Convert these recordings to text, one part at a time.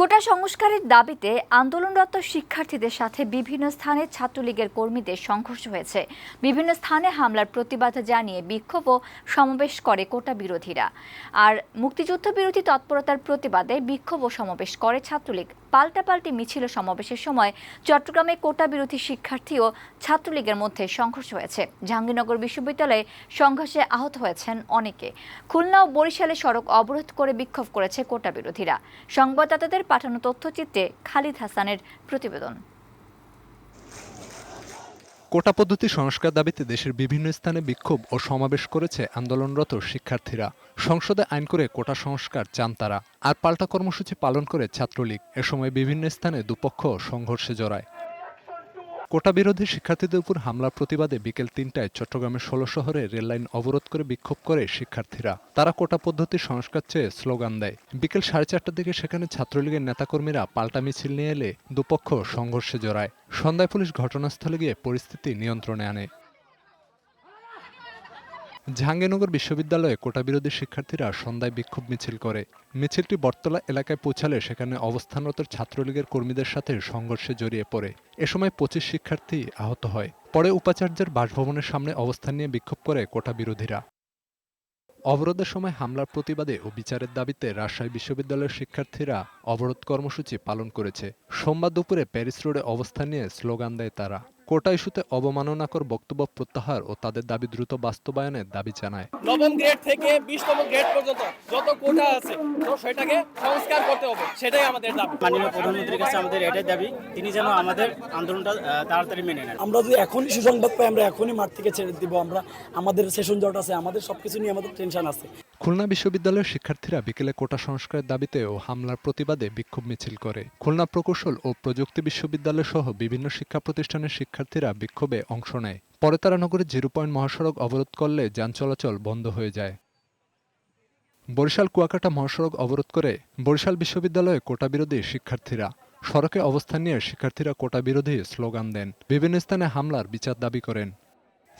কোটা সংস্কারের দাবিতে আন্দোলনরত শিক্ষার্থীদের সাথে বিভিন্ন স্থানে ছাত্রলীগের কর্মীদের সংঘর্ষ হয়েছে। বিভিন্ন স্থানে হামলার প্রতিবাদ জানিয়ে বিক্ষোভ ও সমাবেশ করে কোটা বিরোধীরা। আর মুক্তিযুদ্ধ বিরোধী তৎপরতার প্রতিবাদে বিক্ষোভ ও সমাবেশ করে ছাত্রলীগ। পাল্টাপাল্টি মিছিল সমাবেশের সময় চট্টগ্রামে কোটা বিরোধী শিক্ষার্থী ও ছাত্রলীগের মধ্যে সংঘর্ষ হয়েছে। জাহাঙ্গীরনগর বিশ্ববিদ্যালয়ে সংঘর্ষে আহত হয়েছেন অনেকে। খুলনা ও বরিশালে সড়ক অবরোধ করে বিক্ষোভ করেছে কোটা বিরোধীরা। সংবাদদাতাদের পাঠানো তথ্যচিত্রে খালিদ হাসানের প্রতিবেদন। কোটা পদ্ধতি সংস্কার দাবিতে দেশের বিভিন্ন স্থানে বিক্ষোভ ও সমাবেশ করেছে আন্দোলনরত শিক্ষার্থীরা। সংসদে আইন করে কোটা সংস্কার চান তারা। আর পাল্টা কর্মসূচি পালন করে ছাত্রলীগ। এ সময় বিভিন্ন স্থানে দুপক্ষ সংঘর্ষে জড়ায়। কোটা বিরোধী শিক্ষার্থীদের উপর হামলার প্রতিবাদে বিকেল তিনটায় চট্টগ্রামের ষোলো শহরে রেললাইন অবরোধ করে বিক্ষোভ করে শিক্ষার্থীরা। তারা কোটা পদ্ধতি সংস্কার চেয়ে স্লোগান দেয়। বিকেল সাড়ে চারটার দিকে সেখানে ছাত্রলীগের নেতাকর্মীরা পাল্টা মিছিল নিয়ে এলে দুপক্ষ সংঘর্ষে জড়ায়। সন্ধ্যায় পুলিশ ঘটনাস্থলে গিয়ে পরিস্থিতি নিয়ন্ত্রণে আনে। জাহাঙ্গীরনগর বিশ্ববিদ্যালয়ে কোটা বিরোধী শিক্ষার্থীরা সন্ধ্যায় বিক্ষোভ মিছিল করে। মিছিলটি বটতলা এলাকায় পৌঁছালে সেখানে অবস্থানরত ছাত্রলীগের কর্মীদের সাথে সংঘর্ষে জড়িয়ে পড়ে। এ সময় পঁচিশ শিক্ষার্থী আহত হয়। পরে উপাচার্যের বাসভবনের সামনে অবস্থান নিয়ে বিক্ষোভ করে কোটা বিরোধীরা অবরোধের সময় হামলার প্রতিবাদে ও বিচারের দাবিতে রাজশাহী বিশ্ববিদ্যালয়ের শিক্ষার্থীরা অবরোধ কর্মসূচি পালন করেছে। সোমবার দুপুরে প্যারিস রোডে অবস্থান নিয়ে স্লোগান দেয় তারা। কোটা ইস্যুতে অবমাননাকর বক্তব্য প্রত্যাহার ও তাদের দাবি দ্রুত বাস্তবায়নের দাবি জানায়। নবম গ্রেড থেকে বিশতম গ্রেড পর্যন্ত যত কোটা আছে তো সেটাকে সংস্কার করতে হবে। সেটাই আমাদের দাবি। মাননীয় প্রধানমন্ত্রীর কাছে আমাদের এটাই দাবি তিনি যেন আমাদের আন্দোলনটা তাড়াতাড়ি মেনে নেন। আমরা যদি এখনই সুসংবাদ পাই আমরা এখনই মাঠ থেকে ছেড়ে দিব আমরা আমাদের সেশন জট আছে আমাদের সবকিছু নিয়ে আমাদের টেনশন আছে। খুলনা বিশ্ববিদ্যালয়ের শিক্ষার্থীরা বিকেলে কোটা সংস্কারের দাবিতে ও হামলার প্রতিবাদে বিক্ষোভ মিছিল করে। খুলনা প্রকৌশল ও প্রযুক্তি বিশ্ববিদ্যালয় সহ বিভিন্ন শিক্ষা প্রতিষ্ঠানের শিক্ষার্থীরা বিক্ষোভে অংশ নেয়। পরে তারা নগরের জিরো পয়েন্ট মহাসড়ক অবরোধ করলে যান চলাচল বন্ধ হয়ে যায়। বরিশাল কুয়াকাটা মহাসড়ক অবরোধ করে বরিশাল বিশ্ববিদ্যালয়ে কোটা বিরোধী শিক্ষার্থীরা। সড়কে অবস্থান নিয়ে শিক্ষার্থীরা কোটা বিরোধী স্লোগান দেন। বিভিন্ন স্থানে হামলার বিচার দাবি করেন।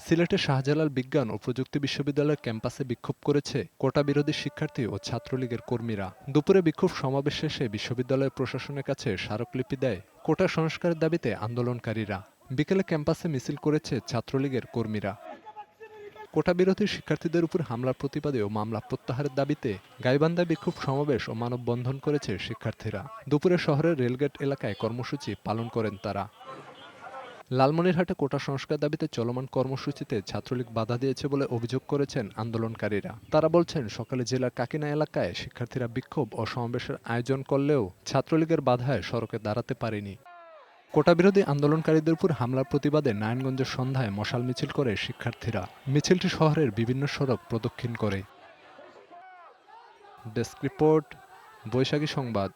সিলেটের শাহজালাল বিজ্ঞান ও প্রযুক্তি বিশ্ববিদ্যালয়ের ক্যাম্পাসে বিক্ষোভ করেছে কোটা বিরোধী শিক্ষার্থী ও ছাত্রলীগের কর্মীরা। দুপুরে বিক্ষোভ সমাবেশ শেষে বিশ্ববিদ্যালয় প্রশাসনের কাছে স্মারকলিপি দেয় কোটা সংস্কারের দাবিতে আন্দোলনকারীরা। বিকেলে ক্যাম্পাসে মিছিল করেছে ছাত্রলীগের কর্মীরা। কোটা বিরোধী শিক্ষার্থীদের উপর হামলার প্রতিবাদে ও মামলা প্রত্যাহারের দাবিতে গাইবান্ধায় বিক্ষোভ সমাবেশ ও মানববন্ধন করেছে শিক্ষার্থীরা। দুপুরে শহরের রেলগেট এলাকায় কর্মসূচি পালন করেন তারা। লালমনিরহাটে কোটা সংস্কার দাবিতে চলমান কর্মসূচিতে ছাত্রলীগ বাধা দিয়েছে বলে অভিযোগ করেছেন আন্দোলনকারীরা। তারা বলছেন, সকালে জেলার কাকিনা এলাকায় শিক্ষার্থীরা বিক্ষোভ ও সমাবেশের আয়োজন করলেও ছাত্রলীগের বাধায় সড়কে দাঁড়াতে পারেনি। কোটা বিরোধী আন্দোলনকারীদের উপর হামলার প্রতিবাদে নারায়ণগঞ্জের সন্ধ্যায় মশাল মিছিল করে শিক্ষার্থীরা। মিছিলটি শহরের বিভিন্ন সড়ক প্রদক্ষিণ করে। ডেস্ক রিপোর্ট, বৈশাখী সংবাদ।